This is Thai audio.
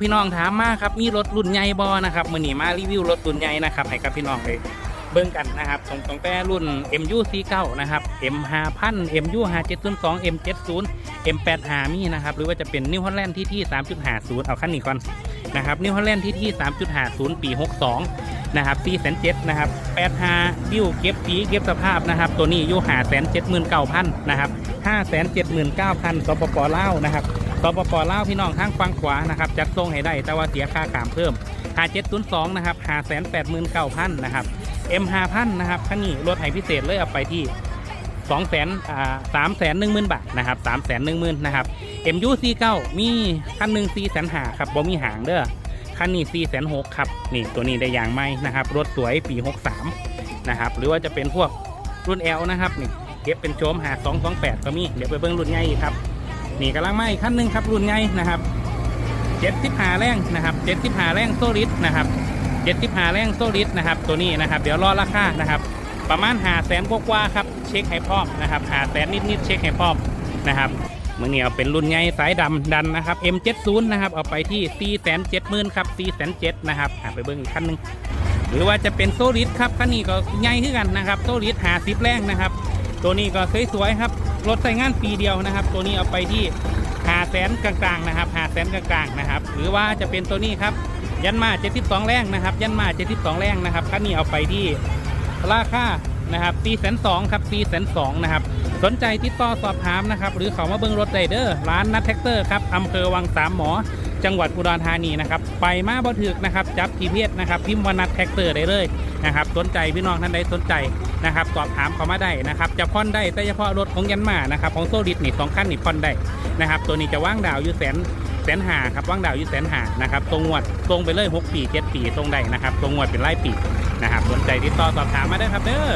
พี่น้องถามมาครับมีรถรุ่นใหญ่บอนะครับมือนี้มารีวิวรถรุ่นใหญ่นะครับให้กับพี่น้องเลย เบิ่งกันนะครับตรงตรงแต่รุ่น MU C9 นะครับ M 5000 MU 5702 M 70 M 85 มีนะครับ หรือว่าจะเป็นนิวฮอลแลนด์ที่ที่3.50 เอาขั้นนี้ก่อนนะครับนิวฮอลแลนด์ที่ที่3.50 ปี 62 นะครับ4 7 0นะครับ85บิ้วเก็บสีเก็บสภาพนะครับ ตัวนี้อยู่5 7 9 0 0 0นะครับ5 7 9 0 0 0สปปลาวนะครับสปปลาวพี่น้องทางฝั่งขวานะครับจัดส่งให้ได้แต่ว่าเสียค่าขามเพิ่ม5702นะครับ589,000นะครับ M5000 นะครับคันนี้รถไถพิเศษเลยเอาไปที่2 0 0 0 0 0อ่า3 1 0 0 0 0บาทนะครับ3 1 0 0 0 0นะครับ MU49 มีคันหนึ่ง4 5 0 0 0ครับบ่มีหางเด้อคันนี้4 6 0 0 0ครับนี่ตัวนี้ได้ยางไหมนะครับรถสวยปี 63นะครับหรือว่าจะเป็นพวกรุ่น L นะครับนี่เก็บเป็นโชมหา228 ก็มีเดี๋ยวไปเบิ่งรุ่นใหญ่ครับนี่กำลังมาอีกขั้นหนึ่งครับรุ่นใหญ่นะครับเจ็ดสิบห้าแรงนะครับเจ็ดสิบห้าแรงโซลิดนะครับ เจ็ดสิบห้าแรงโซลิดนะครับตัวนี้นะครับเดี๋ยวรอราคานะครับประมาณหาแสนกว่าครับเช็คให้พร้อมนะครับหาแสนนิดๆเช็คให้พร้อมนะครับมือนี้เอาเป็นรุ่นใหญ่สายดำดันนะครับ M70 นะครับเอาไปที่4 7 0 0 0 0ครับ4 7 0 0นะครับหาไปเบิ้งอีกขั้นหนึ่งหรือว่าจะเป็นโซลิดครับคันนี้ก็ใหญ่ขึ้นกันนะครับโซลิดหาสิบแรงนะครับ ตัวนี้ก็สวยๆครับรถใช้งานปีเดียวนะครับ ตัวนี้เอาไปที่หาแสนกลางๆนะครับหาแสนกลางๆนะครับ หรือว่าจะเป็นตัวนี้ครับ ยันมา72แรงนะครับ ยันมา72แรงนะครับคันนี้เอาไปที่ราคานะครับ4 2 0 0ครับ4 2 0 0นะครับ สนใจติดต่อสอบถามนะครับ หรือเขามาเบิ้งรถไรเดอร์ร้านนัทแท็กเตอร์ครับอำเภอวังสามหมอ จังหวัดอุดรธานีนะครับ ไปมาบ่ถึกนะครับ จับทีเพียนะครับ พิมพ์วานัทแท็กเตอร์ได้เลยนะครับ สนใจพี่น้องท่านใดสนใจนะครับ สอบถามเขามาได้นะครับ จะผ่อนได้แต่เฉพาะรถของยันมานะครับ ของโซลิดนี่สองคันนี่ผ่อนได้นะครับ ตัวนี้จะว่างดาวอยู่แสน สนหาครับว่างดาวอยู่แสนหานะครับตรงงวดตรงไปเลย6ปี7ปีตรงใดนะครับตรงงวดเป็นไล่ปีนะครับสนใจติดต่อสอบถามมาได้ครับเด้อ